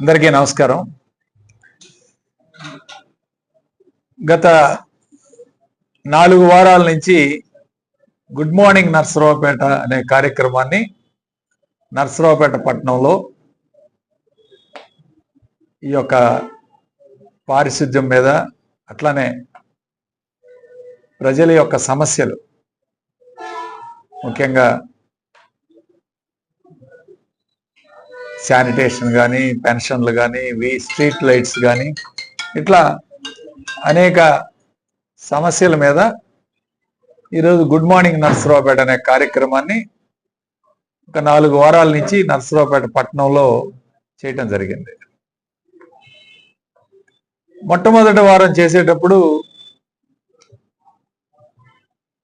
అందరికీ నమస్కారం. గత నాలుగు వారాల నుంచి గుడ్ మార్నింగ్ నర్సరావుపేట అనే కార్యక్రమాన్ని నర్సరావుపేట పట్టణంలో ఈ యొక్క పారిశుద్ధ్యం మీద అట్లానే ప్రజల యొక్క సమస్యలు ముఖ్యంగా శానిటేషన్ కానీ పెన్షన్లు కానీ వి స్ట్రీట్ లైట్స్ కానీ ఇట్లా అనేక సమస్యల మీద ఈరోజు గుడ్ మార్నింగ్ నర్సరావుపేట అనే కార్యక్రమాన్ని ఒక నాలుగు వారాల నుంచి నర్సరావుపేట పట్టణంలో చేయటం జరిగింది. మొట్టమొదటి వారం చేసేటప్పుడు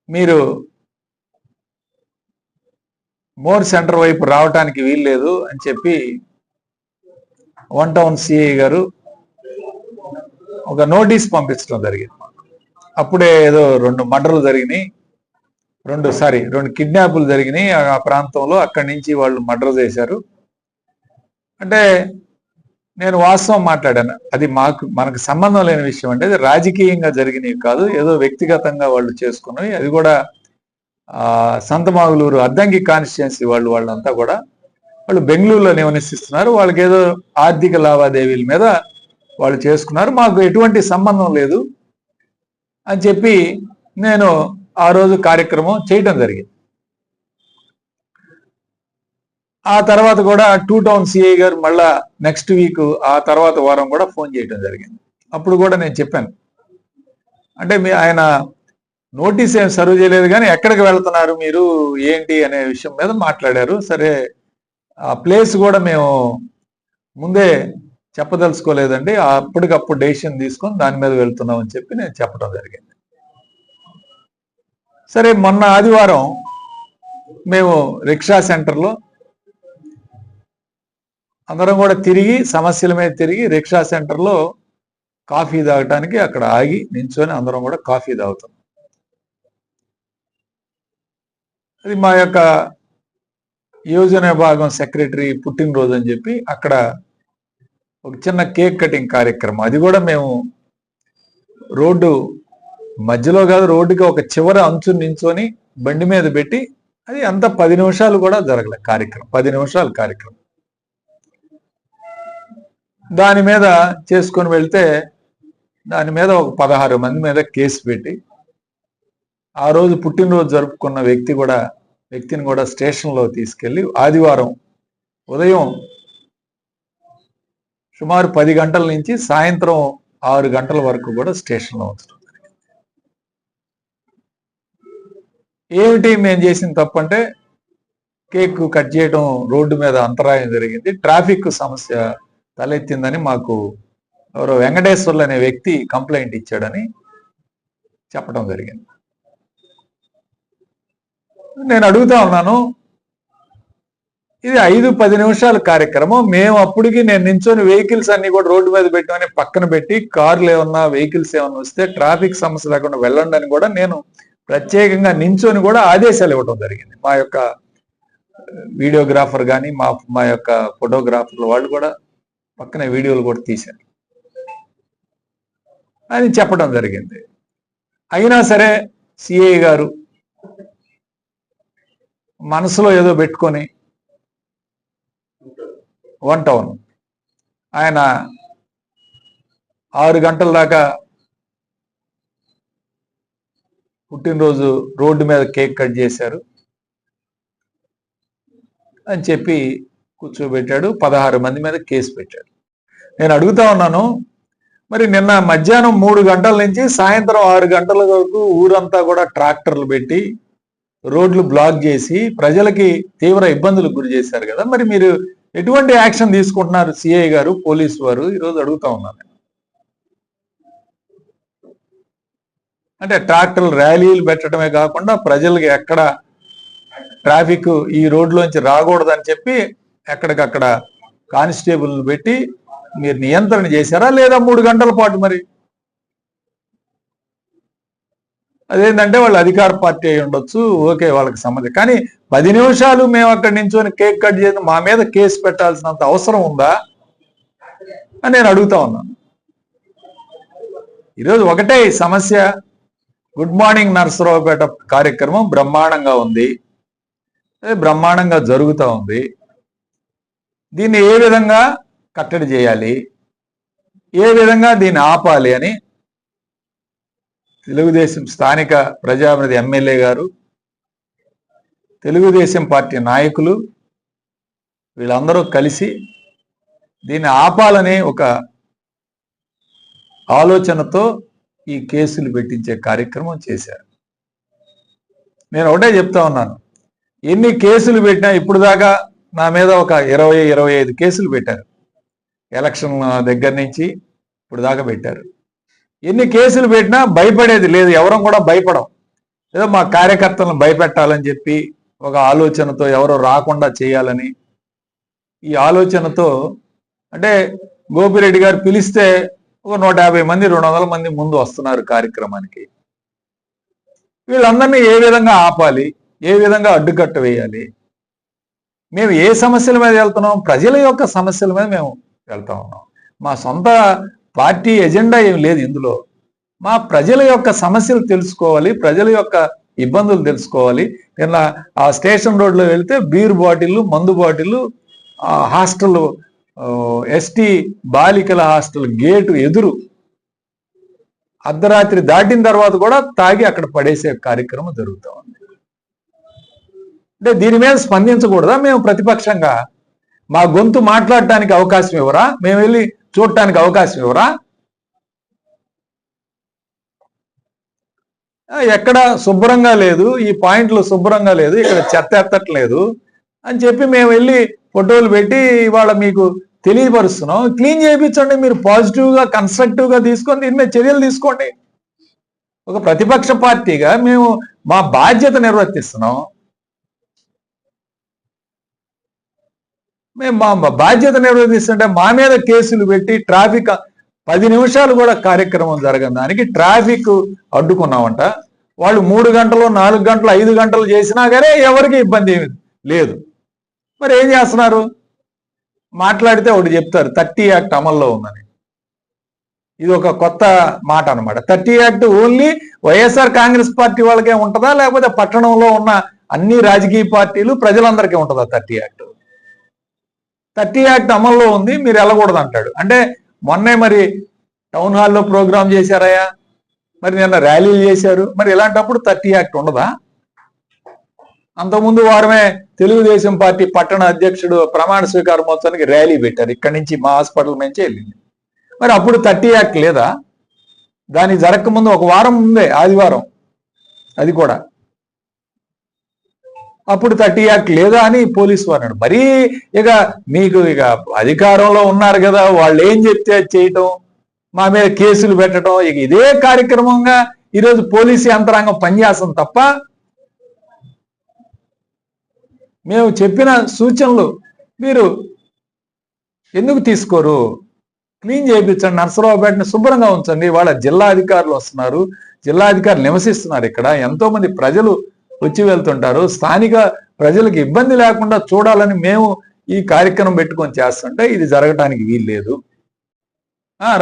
మీరు మోర్ సెంటర్ వైపు రావటానికి వీల్లేదు అని చెప్పి వన్ టౌన్ సిఐ గారు ఒక నోటీస్ పంపించడం జరిగింది. అప్పుడే ఏదో రెండు మర్డర్లు జరిగినాయి. రెండు సారీ రెండు కిడ్నాపులు జరిగినాయి. ఆ ప్రాంతంలో అక్కడి నుంచి వాళ్ళు మర్డర్ చేశారు. అంటే నేను వాస్తవం మాట్లాడాను. అది మాకు మనకు సంబంధం లేని విషయం అంటే అది రాజకీయంగా జరిగినవి కాదు. ఏదో వ్యక్తిగతంగా వాళ్ళు చేసుకున్నవి. అది కూడా సంతమాగులూరు అద్దంకి కాన్స్టిట్యున్సీ వాళ్ళు వాళ్ళంతా కూడా వాళ్ళు బెంగళూరులో నివసిస్తున్నారు. వాళ్ళకి ఏదో ఆర్థిక లావాదేవీల మీద వాళ్ళు చేసుకున్నారు. మాకు ఎటువంటి సంబంధం లేదు అని చెప్పి నేను ఆ రోజు కార్యక్రమం చేయటం జరిగింది. ఆ తర్వాత కూడా టూ టౌన్ సిఐ గారు మళ్ళా నెక్స్ట్ వీక్ ఆ తర్వాత వారం కూడా ఫోన్ చేయటం జరిగింది. అప్పుడు కూడా నేను చెప్పాను. అంటే మీ ఆయన నోటీస్ ఏం సర్వ్ చేయలేదు కానీ ఎక్కడికి వెళ్తున్నారు మీరు ఏంటి అనే విషయం మీద మాట్లాడారు. సరే ఆ ప్లేస్ కూడా మేము ముందే చెప్పదలుచుకోలేదండి. అప్పటికప్పుడు డెసిషన్ తీసుకొని దాని మీద వెళ్తున్నాం అని చెప్పి నేను చెప్పడం జరిగింది. సరే మొన్న ఆదివారం మేము రిక్షా సెంటర్లో అందరం కూడా తిరిగి సమస్యల మీద తిరిగి రిక్షా సెంటర్లో కాఫీ తాగటానికి అక్కడ ఆగి నించొని అందరం కూడా కాఫీ తాగుతాం అది మా యొక్క యోజన విభాగం సెక్రటరీ పుట్టినరోజు అని చెప్పి అక్కడ ఒక చిన్న కేక్ కటింగ్ కార్యక్రమం. అది కూడా మేము రోడ్డు మధ్యలో కాదు రోడ్డుకి ఒక చివర అంచు నించొని బండి మీద పెట్టి అది అంత పది నిమిషాలు కూడా జరగలే కార్యక్రమం. పది నిమిషాలు కార్యక్రమం. దాని మీద చేసుకొని వెళ్తే దాని మీద ఒక పదహారు మంది మీద కేసు పెట్టి ఆ రోజు పుట్టినరోజు జరుపుకున్న వ్యక్తి కూడా వ్యక్తిని కూడా స్టేషన్లో తీసుకెళ్ళి ఆదివారం ఉదయం సుమారు పది గంటల నుంచి సాయంత్రం ఆరు గంటల వరకు కూడా స్టేషన్లో ఉంచడం ఏమిటి మేము చేసిన తప్పంటే కేక్ కట్ చేయడం రోడ్డు మీద అంతరాయం జరిగింది. ట్రాఫిక్ సమస్య తలెత్తిందని మాకు ఎవరో వెంకటేశ్వర్లు అనే వ్యక్తి కంప్లైంట్ ఇచ్చాడని చెప్పడం జరిగింది. నేను అడుగుతా ఉన్నాను. ఇది ఐదు పది నిమిషాల కార్యక్రమం. మేము అప్పటికి నేను నించొని వెహికల్స్ అన్ని కూడా రోడ్డు మీద పెట్టమని పక్కన పెట్టి కార్లు ఏమన్నా వెహికల్స్ ఏమన్నా వస్తే ట్రాఫిక్ సమస్య లేకుండా వెళ్ళండి అని కూడా నేను ప్రత్యేకంగా నించొని కూడా ఆదేశాలు ఇవ్వడం జరిగింది. మా యొక్క వీడియోగ్రాఫర్ కానీ మా మా యొక్క ఫోటోగ్రాఫర్లు వాళ్ళు కూడా పక్కన వీడియోలు కూడా తీశారు. అని చెప్పడం జరిగింది. అయినా సరే సిఐ గారు మనసులో ఏదో పెట్టుకొని వన్ టౌన్. ఆయన ఆరు గంటల దాకా పుట్టినరోజు రోడ్డు మీద కేక్ కట్ చేశారు అని చెప్పి కూర్చోబెట్టాడు. పదహారు మంది మీద కేసు పెట్టాడు. నేను అడుగుతా ఉన్నాను మరి నిన్న మధ్యాహ్నం మూడు గంటల నుంచి సాయంత్రం ఆరు గంటల వరకు ఊరంతా కూడా ట్రాక్టర్లు పెట్టి రోడ్లు బ్లాక్ చేసి ప్రజలకి తీవ్ర ఇబ్బందులకు గురి చేశారు కదా. మరి మీరు ఎటువంటి యాక్షన్ తీసుకుంటున్నారు సిఐ గారు పోలీసు వారు? ఈరోజు అడుగుతా ఉన్నాను అంటే ట్రాక్టర్లు ర్యాలీలు పెట్టడమే కాకుండా ప్రజలకి ఎక్కడ ట్రాఫిక్ ఈ రోడ్లోంచి రాకూడదని చెప్పి ఎక్కడికక్కడ కానిస్టేబుల్ పెట్టి మీరు నియంత్రణ చేశారా? లేదా మూడు గంటల పాటు మరి అదేంటంటే వాళ్ళు అధికార పార్టీ అయి ఉండొచ్చు ఓకే వాళ్ళకి సంబంధం కానీ పది నిమిషాలు మేము అక్కడి నించొని కేక్ కట్ చేసి మా మీద కేసు పెట్టాల్సినంత అవసరం ఉందా? అని నేను అడుగుతా ఉన్నాను ఈరోజు ఒకటే సమస్య. గుడ్ మార్నింగ్ నర్సరావుపేట కార్యక్రమం బ్రహ్మాండంగా ఉంది. బ్రహ్మాండంగా జరుగుతూ ఉంది. దీన్ని ఏ విధంగా కట్టడి చేయాలి? ఏ విధంగా దీన్ని ఆపాలి అని తెలుగుదేశం స్థానిక ప్రజాప్రతినిధి ఎమ్మెల్యే గారు తెలుగుదేశం పార్టీ నాయకులు వీళ్ళందరూ కలిసి దీన్ని ఆపాలని ఒక ఆలోచనతో ఈ కేసులు పెట్టించే కార్యక్రమం చేశారు. నేను ఒకటే చెప్తా ఉన్నాను. ఎన్ని కేసులు పెట్టినా ఇప్పుడు దాకా నా మీద ఒక ఇరవై ఇరవై ఐదు కేసులు పెట్టారు. ఎలక్షన్ దగ్గర నుంచి ఇప్పుడు దాకా పెట్టారు. ఎన్ని కేసులు పెట్టినా భయపడేది లేదు. ఎవరం కూడా భయపడం. ఏదో మా కార్యకర్తలను భయపెట్టాలని చెప్పి ఒక ఆలోచనతో ఎవరో రాకుండా చేయాలని ఈ ఆలోచనతో అంటే గోపిరెడ్డి గారు పిలిస్తే ఒక నూట యాభై మంది రెండు వందల మంది ముందు వస్తున్నారు కార్యక్రమానికి. వీళ్ళందరినీ ఏ విధంగా ఆపాలి? ఏ విధంగా అడ్డుకట్ట వేయాలి? మేము ఏ సమస్యల మీద వెళ్తున్నాం? ప్రజల యొక్క సమస్యల మీద మేము వెళ్తా ఉన్నాం. మా సొంత పార్టీ ఎజెండా ఏం లేదు ఇందులో. మా ప్రజల యొక్క సమస్యలు తెలుసుకోవాలి ప్రజల యొక్క ఇబ్బందులు తెలుసుకోవాలి. నిన్న ఆ స్టేషన్ రోడ్లో వెళ్తే బీర్ బాటిల్ మందు బాటిల్ హాస్టల్ ఎస్టీ బాలికల హాస్టల్ గేటు ఎదురు అర్ధరాత్రి దాటిన తర్వాత కూడా తాగి అక్కడ పడేసే కార్యక్రమం జరుగుతూ ఉంది. అంటే దీని మీద స్పందించకూడదా? మేము ప్రతిపక్షంగా. మా గొంతు మాట్లాడటానికి అవకాశం ఇవ్వరా? మేము వెళ్ళి చూడటానికి అవకాశం ఇవ్వరా ఎక్కడ శుభ్రంగా లేదు ఈ పాయింట్లు శుభ్రంగా లేదు ఇక్కడ చెత్త ఎత్తట్లేదు అని చెప్పి మేము వెళ్ళి ఫోటోలు పెట్టి ఇవాళ మీకు తెలియపరుస్తున్నాం. క్లీన్ చేయించండి మీరు పాజిటివ్గా కన్స్ట్రక్టివ్గా తీసుకొని దీని మీద చర్యలు తీసుకోండి. ఒక ప్రతిపక్ష పార్టీగా మేము మా బాధ్యత నిర్వర్తిస్తున్నాం. మేము మా బాధ్యత నిర్వహిస్తుంటే మా మీద కేసులు పెట్టి ట్రాఫిక్ పది నిమిషాలు కూడా కార్యక్రమం జరగని దానికి ట్రాఫిక్ అడ్డుకున్నామంట. వాళ్ళు మూడు గంటలు నాలుగు గంటలు ఐదు గంటలు చేసినా కానీ ఎవరికి ఇబ్బంది ఏమి లేదు. మరి ఏం చేస్తున్నారు? మాట్లాడితే ఒకటి చెప్తారు థర్టీ యాక్ట్ అమల్లో ఉందని. ఇది ఒక కొత్త మాట అన్నమాట. Thirty act only YSR Congress party వాళ్ళకే ఉంటుందా లేకపోతే పట్టణంలో ఉన్న అన్ని రాజకీయ పార్టీలు ప్రజలందరికీ ఉంటుందా థర్టీ యాక్ట్? థర్టీ యాక్ట్ అమల్లో ఉంది మీరు వెళ్ళకూడదు అంటాడు అంటే మొన్నే మరి టౌన్ హాల్లో ప్రోగ్రామ్ చేశారయ్యా మరి నిన్న ర్యాలీలు చేశారు మరి ఇలాంటప్పుడు థర్టీ యాక్ట్ ఉండదా? అంతకుముందు వారమే తెలుగుదేశం పార్టీ పట్టణ అధ్యక్షుడు ప్రమాణ స్వీకార మహోత్సవానికి ర్యాలీ పెట్టారు ఇక్కడి నుంచి మా హాస్పిటల్ నుంచి వెళ్ళింది. మరి అప్పుడు థర్టీ యాక్ట్ లేదా? దానికి జరగకముందు ఒక వారం ముందే ఆదివారం అది కూడా. అప్పుడు థర్టీ యాక్ట్ లేదా అని పోలీసు వారు అన్నాడు. మరీ ఇక మీకు ఇక అధికారంలో ఉన్నారు కదా వాళ్ళు ఏం చెప్తే అది చేయటం మా మీద కేసులు పెట్టడం ఇక ఇదే కార్యక్రమంగా ఈరోజు పోలీసు యంత్రాంగం పనిచేస్తాం తప్ప మేము చెప్పిన సూచనలు మీరు ఎందుకు తీసుకోరు? క్లీన్ చేయించండి నర్సరావుపేటని శుభ్రంగా ఉంచండి వాళ్ళ జిల్లా అధికారులు వస్తున్నారు జిల్లా అధికారులు నివసిస్తున్నారు ఇక్కడ ఎంతో మంది ప్రజలు వచ్చి వెళ్తుంటారు. స్థానిక ప్రజలకు ఇబ్బంది లేకుండా చూడాలని మేము ఈ కార్యక్రమం పెట్టుకొని చేస్తుంటే ఇది జరగటానికి వీల్లేదు.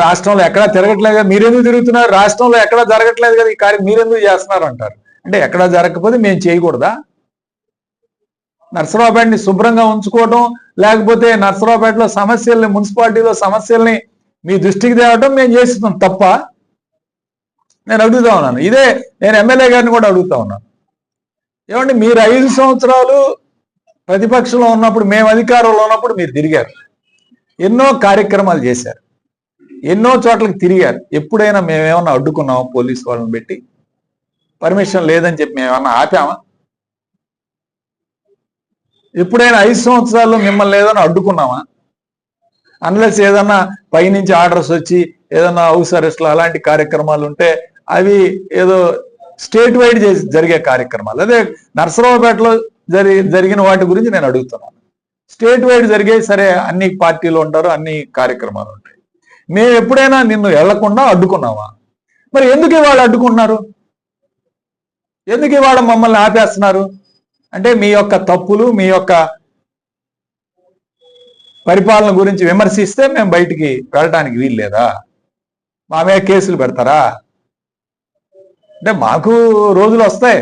రాష్ట్రంలో ఎక్కడా తిరగట్లేదు కదా మీరెందుకు తిరుగుతున్నారు? రాష్ట్రంలో ఎక్కడా జరగట్లేదు కదా ఈ కార్యం మీరెందుకు చేస్తున్నారు అంటారు అంటే ఎక్కడా జరగకపోతే మేము చేయకూడదా? నర్సరావుపేటని శుభ్రంగా ఉంచుకోవడం లేకపోతే నర్సరావుపేటలో సమస్యల్ని మున్సిపాలిటీలో సమస్యల్ని మీ దృష్టికి తేవటం మేము చేస్తున్నాం తప్ప. నేను అడుగుతా ఉన్నాను. ఇదే నేను ఎమ్మెల్యే గారిని కూడా అడుగుతా ఉన్నాను. ఏమండి మీరు ఐదు సంవత్సరాలు ప్రతిపక్షంలో ఉన్నప్పుడు మేము అధికారంలో ఉన్నప్పుడు మీరు తిరిగారు. ఎన్నో కార్యక్రమాలు చేశారు. ఎన్నో చోట్లకి తిరిగారు. ఎప్పుడైనా మేమేమన్నా అడ్డుకున్నామా? పోలీసు వాళ్ళని పెట్టి. పర్మిషన్ లేదని చెప్పి మేమేమన్నా ఆపామా? ఎప్పుడైనా ఐదు సంవత్సరాల్లో మిమ్మల్ని ఏదైనా అడ్డుకున్నామా? అన్లెస్ ఏదన్నా పైనుంచి ఆర్డర్స్ వచ్చి ఏదన్నా హౌస్ అరెస్ట్లు అలాంటి కార్యక్రమాలు ఉంటే అవి ఏదో స్టేట్ వైడ్ జరిగే కార్యక్రమాలు. అదే నర్సరావుపేటలో జరి జరిగిన వాటి గురించి నేను అడుగుతున్నాను. స్టేట్ వైడ్ జరిగే సరే అన్ని పార్టీలు ఉంటారు అన్ని కార్యక్రమాలు ఉంటాయి. మేము ఎప్పుడైనా నిన్ను వెళ్ళకుండా అడ్డుకున్నావా మరి ఎందుకు ఇవాళ అడ్డుకున్నారు ఎందుకు ఇవాళ మమ్మల్ని ఆపేస్తున్నారు? అంటే మీ యొక్క తప్పులు మీ యొక్క పరిపాలన గురించి విమర్శిస్తే మేము బయటికి వెళ్ళడానికి వీలు లేదా మా మీద కేసులు పెడతారా? అంటే మాకు రోజులు వస్తాయి.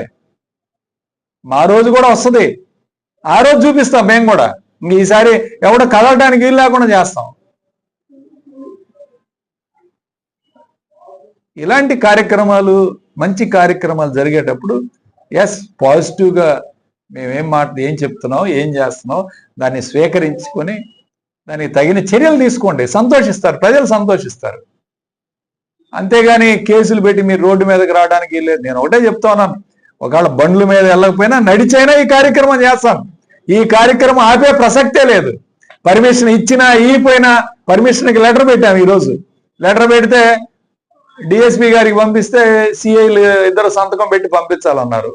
మా రోజు కూడా వస్తుంది. ఆ రోజు చూపిస్తాం మేము కూడా. ఇంక ఈసారి ఎవడ కదలటానికి వీలు లేకుండా చేస్తాం. ఇలాంటి కార్యక్రమాలు మంచి కార్యక్రమాలు జరిగేటప్పుడు ఎస్ పాజిటివ్గా మేమేం మాట ఏం చెప్తున్నాం ఏం చేస్తున్నాం దాన్ని స్వీకరించుకొని దానికి తగిన చర్యలు తీసుకోండి. సంతోషిస్తారు. ప్రజలు సంతోషిస్తారు. అంతేగాని కేసులు పెట్టి మీరు రోడ్డు మీదకి రావడానికి లేదు నేను ఒకటే చెప్తా ఉన్నాను. ఒకవేళ బండ్ల మీద వెళ్ళకపోయినా నడిచైనా ఈ కార్యక్రమం చేస్తాం ఈ కార్యక్రమం ఆపే ప్రసక్తే లేదు. పర్మిషన్ ఇచ్చినా ఈపోయినా పర్మిషన్కి లెటర్ పెట్టాం ఈరోజు. లెటర్ పెడితే డిఎస్పి గారికి పంపిస్తే సిఐలు ఇద్దరు సంతకం పెట్టి పంపించాలన్నారు.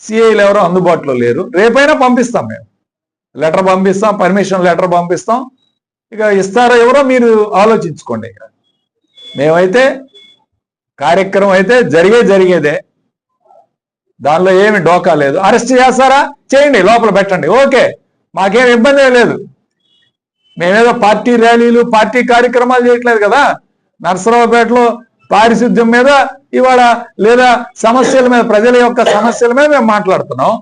సిఐలు ఎవరో అందుబాటులో లేరు. రేపైనా పంపిస్తాం మేము. లెటర్ పంపిస్తాం పర్మిషన్ లెటర్ పంపిస్తాం. ఇక ఇస్తారో ఎవరో మీరు ఆలోచించుకోండి ఇక. మేమైతే కార్యక్రమం అయితే జరిగే జరిగేదే. దానిలో ఏమి డోకా లేదు. అరెస్ట్ చేస్తారా? చేయండి లోపల పెట్టండి. ఓకే మాకేం ఇబ్బంది లేదు. మేమేదో పార్టీ ర్యాలీలు పార్టీ కార్యక్రమాలు చేయట్లేదు కదా. నరసరావుపేటలో పారిశుద్ధ్యం మీద ఇవాళ లేదా సమస్యల మీద ప్రజల యొక్క సమస్యల మీద మేము మాట్లాడుతున్నాం.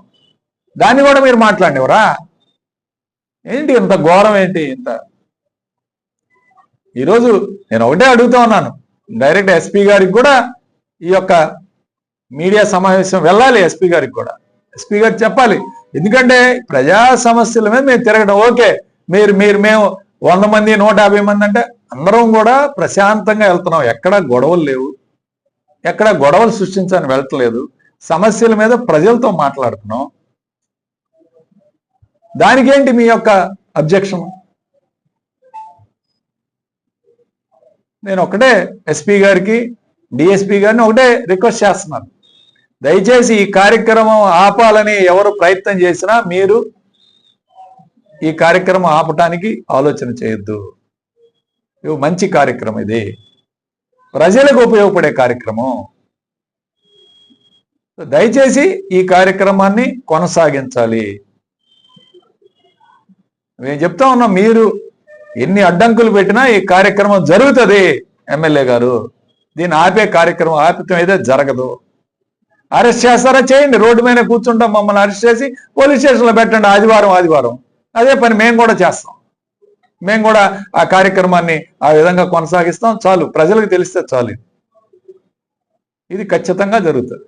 దాన్ని కూడా మీరు మాట్లాడినవరా? ఏంటి ఇంత ఘోరం ఏంటి? ఇంత ఈరోజు నేను ఒకటే అడుగుతా ఉన్నాను. డైరెక్ట్ ఎస్పీ గారికి కూడా ఈ యొక్క మీడియా సమావేశం వెళ్ళాలి ఎస్పీ గారికి కూడా. ఎస్పీ గారు చెప్పాలి ఎందుకంటే ప్రజా సమస్యల మీద మేము తిరగడం. ఓకే మీరు మీరు మేము వంద మంది నూట యాభై మంది అంటే అందరం కూడా ప్రశాంతంగా వెళ్తున్నాం. ఎక్కడ గొడవలు లేవు. ఎక్కడ గొడవలు సృష్టించని వెళ్ళట్లేదు. సమస్యల మీద ప్రజలతో మాట్లాడుతున్నాం. దానికేంటి మీ యొక్క అబ్జెక్షన్? నేను ఒకటే ఎస్పీ గారికి డిఎస్పీ గారిని ఒకటే రిక్వెస్ట్ చేస్తున్నాను. దయచేసి ఈ కార్యక్రమం ఆపాలని ఎవరు ప్రయత్నం చేసినా మీరు ఈ కార్యక్రమం ఆపటానికి ఆలోచన చేయొద్దు. ఇది మంచి కార్యక్రమం ఇది. ప్రజలకు ఉపయోగపడే కార్యక్రమం. దయచేసి ఈ కార్యక్రమాన్ని కొనసాగించాలి. మేము చెప్తా ఉన్నాం మీరు ఎన్ని అడ్డంకులు పెట్టినా ఈ కార్యక్రమం జరుగుతుంది ఎమ్మెల్యే గారు. దీన్ని ఆపే కార్యక్రమం ఆపితం అయితే జరగదు. అరెస్ట్ చేస్తారా? చేయండి. రోడ్డు మీద కూర్చుంటాం మమ్మల్ని అరెస్ట్ చేసి పోలీస్ స్టేషన్లో పెట్టండి. ఆదివారం ఆదివారం. అదే పని మేము కూడా చేస్తాం. మేము కూడా ఆ కార్యక్రమాన్ని ఆ విధంగా కొనసాగిస్తాం. చాలు. ప్రజలకు తెలిస్తే చాలు. ఇది ఖచ్చితంగా జరుగుతుంది.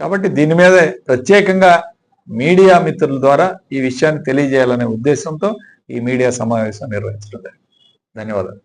కాబట్టి దీని మీదే ప్రత్యేకంగా మీడియా మిత్రుల ద్వారా ఈ విషయాన్ని తెలియజేయాలనే ఉద్దేశంతో ఈ మీడియా సమావేశం నిర్వహించడం జరిగింది. ధన్యవాదాలు